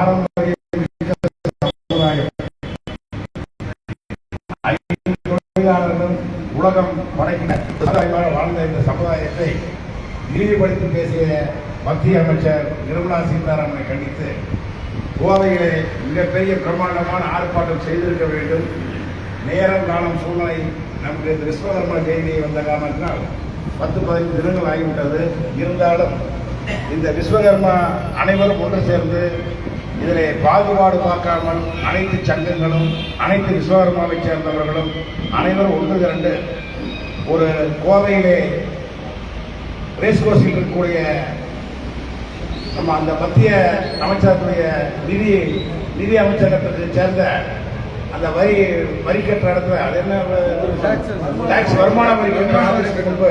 பாரம்பரிய சமுதாயம் உலகம் சமுதாயமாக வாழ்ந்த இந்த சமுதாயத்தை இழிவுபடுத்தி பேசிய மத்திய அமைச்சர் நிர்மலா சீதாராமனை கண்டித்து கோவையிலே மிகப்பெரிய பிரம்மாண்டமான ஆர்ப்பாட்டம் செய்திருக்க வேண்டும். நேரம் காலம் சூழ்நிலை நமக்கு இந்த விஸ்வகர்மா ஜெயந்தி வந்த காரணத்தினால் பத்து பதினைந்து தினங்கள் ஆகிவிட்டது. இருந்தாலும் இந்த விஸ்வகர்மா அனைவரும் ஒன்று சேர்ந்து இதிலே பாகுபாடு பார்க்காமல் அனைத்து சங்கங்களும் அனைத்து விஸ்வகர்மாவை சேர்ந்தவர்களும் அனைவரும் ஒன்று திரண்டு ஒரு கோவையிலே ரேஸ் கோர்ஸில் இருக்கக்கூடிய நம்ம அந்த மத்திய அமைச்சரத்துடைய நிதி நிதி அமைச்சகத்தை சேர்ந்த அந்த வரி வரி கட்டுற இடத்துல அது என்ன டாக்ஸ் வருமான வரி கட்டுற ஆபீஸ்க்கு முன்பு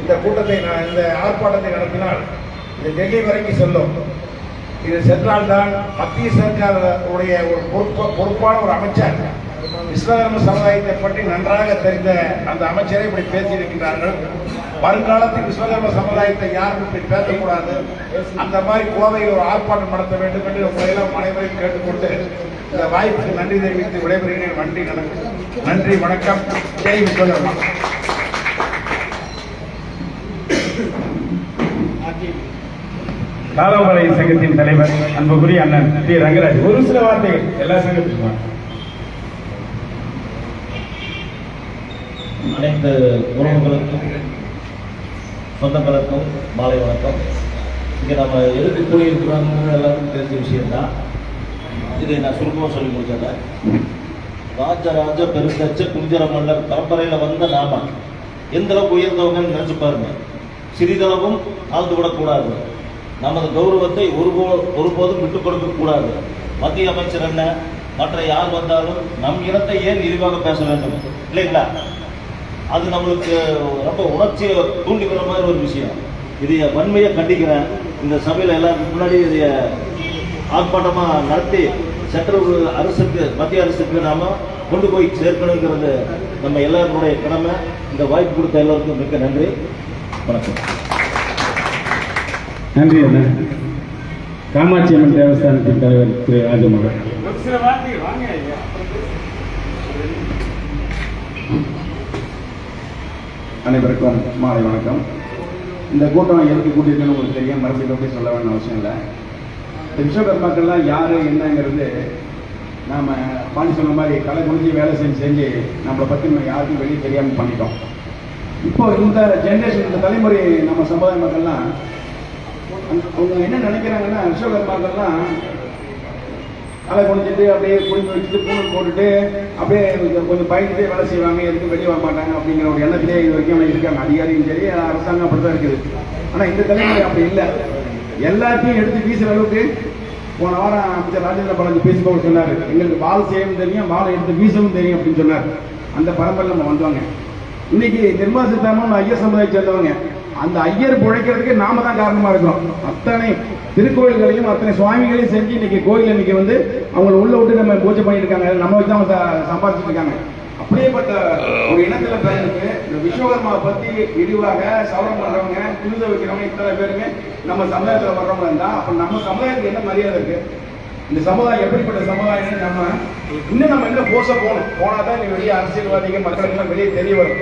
இந்த கூட்டத்தை நான் இந்த ஆர்ப்பாட்டத்தை நடத்தினால் இது டெல்லி வரைக்கும் செல்லும். இது சென்றால்தான் மத்திய சர்க்கார் உடைய ஒரு பொறுப்பு பொறுப்பான ஒரு அமைச்சர். விஸ்வகர்ம சமுதாயத்தை பற்றி நன்றாக தெரிந்த அந்த அமைச்சரை இப்படி பேசியிருக்கிறார்கள் வருங்காலத்தில் விஸ்வகர்ம சமுதாயத்தை யாரும் இப்படி பேசக்கூடாது. அந்த மாதிரி கோவையில் ஒரு ஆர்ப்பாட்டம் நடத்த வேண்டும் என்று உங்களையெல்லாம் அனைவரையும் கேட்டுக்கொண்டு இந்த வாய்ப்புக்கு நன்றி தெரிவித்து விடைபெறுகிறேன். நன்றி நன்றி வணக்கம். ஜெய் விஸ்வகர்மா. காலவரை சங்கத்தின் தலைவர் அன்புக்குரிய அண்ணன் டி. ரங்கராஜ். ஒரு சில வார்த்தைகள். எல்லா சங்கத்துக்கும் அனைத்து உறவுகளுக்கும் சொந்தங்களுக்கும் மாலை வணக்கம். இங்கே நம்ம எழுதி கூடியிருக்கிறோம்னு எல்லாருக்கும் தெரிஞ்ச விஷயம்தான். இதை நான் சுருக்கமாக சொல்லி முடிச்சிடுறேன். ராஜராஜ பெருந்தச்ச குஞ்சர மன்னர் பரம்பரையில் வந்த நாம. எந்த அளவுக்கு உயர்ந்தவங்கன்னு நினைச்சு பாருங்க. சிறிதளவும் தாழ்ந்து விடக்கூடாது. நமது கௌரவத்தை ஒருபோ ஒருபோதும் விட்டுக் கொடுக்க கூடாது. மத்திய அமைச்சர் என்ன? மற்ற யார் வந்தாலும் நம் இனத்தை ஏன் இழிவாக பேச வேண்டும்? இல்லைங்களா? அது நம்மளுக்கு ரொம்ப உணர்ச்சியை தூண்டிக்கிற மாதிரி ஒரு விஷயம். இதைய வன்மையை கண்டிக்கிறேன். இந்த சபையில் எல்லாருக்கும் முன்னாடி இதைய ஆர்ப்பாட்டமாக நடத்தி சென்ட்ரல் அரசுக்கு மத்திய அரசுக்கு நாம கொண்டு போய் சேர்க்கணுங்கிறது நம்ம எல்லாருடைய கடமை. இந்த வாய்ப்பு கொடுத்த எல்லாருக்கும் மிக்க நன்றி. வணக்கம். நன்றி அண்ணா. காமாட்சி அம்மன் தேவஸ்தானத்தின் தலைவர் திரு ராஜமோகன். அனைவருக்கும் மாலை வணக்கம். இந்த கூட்டம் எதுக்கு கூட்டியிருக்குன்னு உங்களுக்கு தெரியும். மறுபடியும் எப்படி சொல்ல வேண்டிய அவசியம் இல்லை. இந்த விஸ்வகர்மாக்கள்லாம் யார் என்னங்கிறது நாம் பாண்டி சொன்ன மாதிரி கலை முடிஞ்சு வேலை செஞ்சு செஞ்சு நம்மளை பற்றி நம்ம யாருக்கும் வெளியே தெரியாமல் பண்ணிட்டோம். இப்போ இந்த ஜென்ரேஷன் இந்த தலைமுறை நம்ம சமுதாய மக்கள்லாம் அவங்க என்ன நினைக்கிறாங்கன்னா விஸ்வகர்மாக்கள்லாம் அதை குடிச்சிட்டு அப்படியே குளிச்சு வச்சுட்டு பூணல் போட்டுட்டு அப்படியே கொஞ்சம் பயந்துட்டே வேலை செய்வாங்க எதுக்கும் வெளியே வர மாட்டாங்க அப்படிங்கிற ஒரு எண்ணத்திலே இது வரைக்கும் அவங்க இருக்காங்க. அதிகாரியும் சரி அரசாங்கம் அப்படி தான் இருக்குது. ஆனால் இந்த தலைமுறை அப்படி இல்லை. எல்லாத்தையும் எடுத்து வீசுற அளவுக்கு போன வாரம் அமைச்சர் ராஜேந்திர பாலாஜி பேசும்போது சொன்னார் எங்களுக்கு வால் செய்யவும் தெரியும் வாழை எடுத்து வீசவும் தெரியும் அப்படின்னு சொன்னார். அந்த பரம்பரையில் நம்ம வந்தவங்க. இன்னைக்கு நிர்மலா சீதாராமன் ஐயர் சமுதாயத்தை சேர்ந்தவங்க. அந்த ஐயர் பிழைக்கிறதுக்கு நாம தான் காரணமா இருக்கிறோம். அத்தனை திருக்கோயில்களையும் அத்தனை சுவாமிகளையும் செஞ்சு இன்னைக்கு கோயில் இன்னைக்கு வந்து அவங்களை உள்ள விட்டு நம்ம பூஜை பண்ணிட்டு இருக்காங்க நம்ம வச்சு அவங்க சம்பாதிச்சுட்டு சம்பாதிச்சிட்டு இருக்காங்க அப்படியேப்பட்ட ஒரு இனத்துல பேருக்கு இந்த விஸ்வகர்மாவை பத்தி விரிவாக சவரம் பண்றவங்க புனித வைக்கிறவங்க இத்தனை பேருமே நம்ம சமுதாயத்துல வர்றவங்க இருந்தா அப்ப நம்ம சமுதாயத்துக்கு என்ன மரியாதை இருக்கு? இந்த சமுதாயம் எப்படிப்பட்ட சமுதாயம் நம்ம இன்னும் நம்ம என்ன போச போகணும். போனா தான் நீ வெளியே அரசியல்வாதிகள் மக்களுக்கு எல்லாம் வெளியே தெரிய வரும்.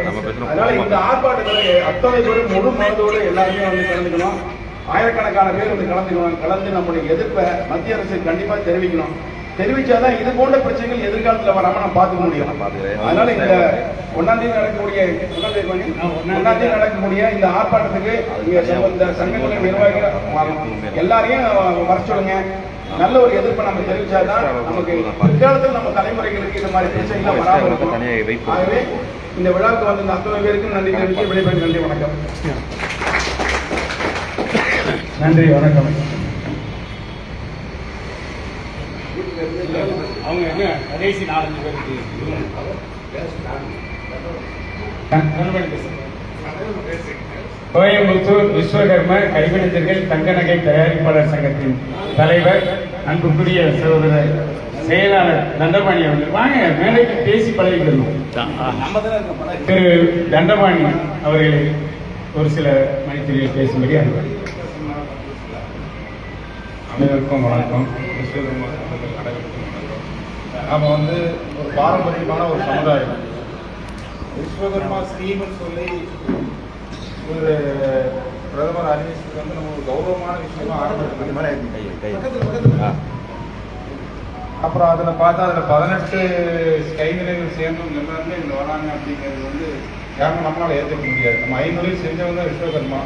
அதனால இந்த ஆர்ப்பாட்டத்தில் அத்தனை பேரும் முழு மனதோடு எல்லாருமே வந்து கலந்துக்கணும். ஆயிரக்கணக்கான பேர் வந்து கலந்துக்கணும். கலந்து நம்முடைய எதிர்ப்பை மத்திய அரசு கண்டிப்பா தெரிவிக்கணும். தெரிவிச்சாதான் இது போன்ற பிரச்சனைகள் எதிர்காலத்துல வராம நம்ம பார்த்துக்க முடியும். அதனால இந்த ஒன்னாம் தேதி நடக்கக்கூடிய ஒன்னாம் தேதி ஒன்னாம் தேதி நடக்கக்கூடிய இந்த ஆர்ப்பாட்டத்துக்கு இந்த சங்கங்களின் நிர்வாகிகள். எல்லாரையும் வர சொல்லுங்க. நல்ல ஒரு எதிர்ப்பை நம்ம தெரிவிச்சாதான் நமக்கு பிற்காலத்தில் நம்ம தலைமுறைகளுக்கு இந்த மாதிரி பிரச்சனைகள் வராமல் இருக்கும். ஆகவே இந்த விழாவுக்கு வந்து இந்த அத்தனை பேருக்கு நன்றி தெரிவித்து விடைபெறும் நன்றி வணக்கம். நன்றி வணக்கம். அவங்க என்ன கடைசி நாலஞ்சு பேருக்கு கோயம்புத்தூர் விஸ்வகர்ம கைவினைஞர்கள் தங்க நகை தயாரிப்பாளர் சங்கத்தின் தலைவர் அன்புக்குரிய சகோதரர் செயலாளர் தண்டபாணி அவர்கள். வாங்க மேடைக்கு பேசி பழகிக்கணும் திரு தண்டபாணி அவர்கள் ஒரு சில மணித்துறையில் பேசும்படி அனுப்பி அனைவருக்கும் வணக்கம். விஸ்வகர்மா சங்கத்தில் வந்து ஒரு பாரம்பரியமான ஒரு சமுதாயம். விஸ்வகர்மா ஸ்கீம்னு சொல்லி ஒரு பிரதமர் அறிவிச்சது வந்து நம்ம ஒரு கௌரவமான விஷயமா ஆரம்பிச்சு அப்புறம் அதில் பார்த்தா அதில் பதினெட்டு கைநிலைகள் சேர்ந்தவங்க எல்லாருமே இதில் வராங்க அப்படிங்கிறது வந்து யாரும் நம்மளால் ஏற்றுக்க முடியாது. நம்ம ஐநூறு செஞ்சவங்க தான் விஸ்வகர்மா.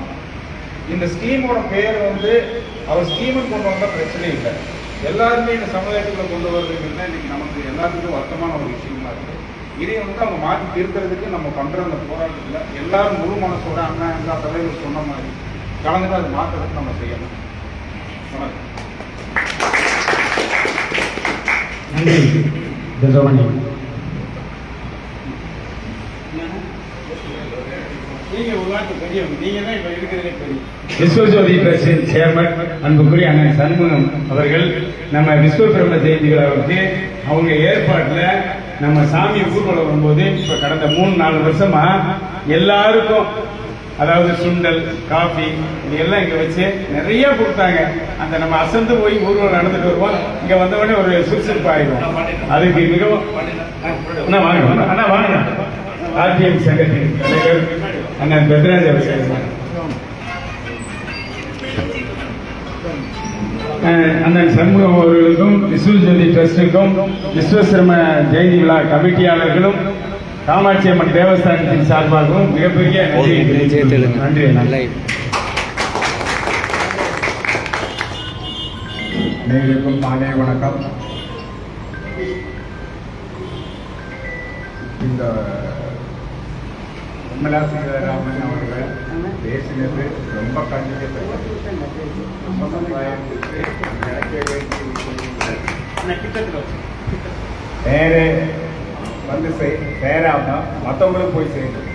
இந்த ஸ்கீமோட பேர் வந்து அவர் ஸ்கீமுன்னு கொண்டு வந்தால் பிரச்சனை இல்லை. எல்லாருமே இந்த சமுதாயத்துக்குள்ள கொண்டு வர்றதுங்கிறது இன்னைக்கு நமக்கு எல்லாத்துக்கும் வருத்தமான ஒரு விஷயமா இருக்கு. இதை வந்து அவங்க மாற்றி தீர்க்கிறதுக்கு நம்ம பண்ற அந்த போராட்டத்தில் எல்லாரும் முழு மனசோட அண்ணா எல்லா தலைவர்கள் சொன்ன மாதிரி கலந்துட்டு அதை மாற்றுறதுக்கு நம்ம செய்யணும். வணக்கம். நீங்க வார்த்தை பெரியவங்க நீங்க தான் இப்ப இருக்கிறதே பெரிய. விஸ்வஜோதி ட்ரஸ்டின் சேர்மன் அன்புக்குரிய அண்ணன் சண்முகம் அவர்கள் நம்ம விஸ்வ பிரம்ம ஜெயந்தி விழாவுக்கு அவங்க ஏற்பாட்டுல நம்ம சாமி ஊர்வலம் வரும்போது இப்ப கடந்த மூணு நாலு வருஷமா எல்லாருக்கும் அதாவது சுண்டல் காஃபி இது எல்லாம் இங்க வச்சு நிறைய கொடுத்தாங்க. அந்த நம்ம அசந்து போய் ஊர்வலம் நடந்துட்டு வருவோம். இங்க வந்த உடனே ஒரு சுறுசுறுப்பு ஆயிடும். அதுக்கு மிகவும் அண்ணா வாங்க அண்ணா வாங்க. ஆர்டிஎம் சங்கத்தின் தலைவர் அண்ணன் பெத்ராஜ் அவர்கள். அண்ணன் சண்முகம் அவர்களுக்கும் விஸ்வஜோதி ட்ரஸ்டுக்கும் விஸ்வசிரம ஜெயந்தி விழா கமிட்டியாளர்களும் காமாட்சி அம்மன் தேவஸ்தானத்தின் சார்பாகவும் மிகப்பெரிய நன்றி நன்றி. அனைவருக்கும் மாலை வணக்கம். இந்த விமலா சீதாராமன் அவர்கள் பேசினது ரொம்ப கண்டிக்கத்தக்கது. சமுதாயத்துக்கு வேண்டிய விஷயங்கள் வந்து சேராம மற்றவங்களும் போய் சேரும்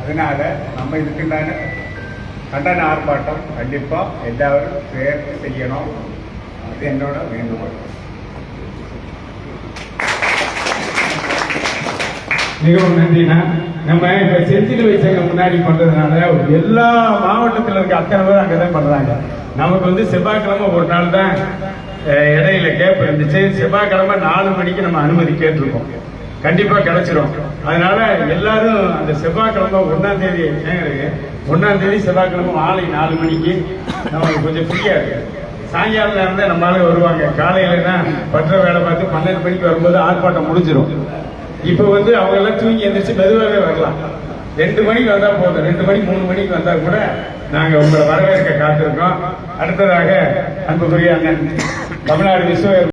அதனால நம்ம இதுக்குண்டான கண்டன ஆர்ப்பாட்டம் கண்டிப்பாக எல்லாரும் சேர்த்து செய்யணும். அது என்னோட வேண்டுகோள். மிகவும் நன்றிண்ணா. நம்ம இப்ப செஞ்சில் வச்சவங்க முன்னாடி பண்றதுனால எல்லா மாவட்டத்தில் இருக்க அத்தனை பேர் அங்கதான் பண்றாங்க. நமக்கு வந்து செவ்வாய்க்கிழமை ஒரு நாள் தான் இடையில கேப் இருந்துச்சு. செவ்வாய்க்கிழமை நாலு மணிக்கு நம்ம அனுமதி கேட்டிருக்கோம். கண்டிப்பா கிடைச்சிரும். அதனால எல்லாரும் அந்த செவ்வாய்க்கிழமை ஒன்னாம் தேதி ஏங்க, ஒண்ணாம் தேதி செவ்வாய்க்கிழமை மாலை நாலு மணிக்கு நமக்கு கொஞ்சம் ஃப்ரீயா இருக்கு. சாயங்காலம் நேரம் தான் நம்மளால வருவாங்க. காலையிலனா பற்ற வேலை பார்த்து பன்னெண்டு மணிக்கு வரும்போது ஆர்ப்பாட்டம் முடிஞ்சிடும் இப்ப வந்து அவங்க எல்லாம் தூங்கி எந்திரிச்சு மெதுவாகவே வரலாம். ரெண்டு மணிக்கு வந்தா போதும். ரெண்டு மணி மூணு மணிக்கு வந்தா கூட நாங்க உங்களை வரவேற்க காத்திருக்கோம். அடுத்ததாக அன்புக்குரிய அண்ணன் தமிழ்நாடு விஸ்வ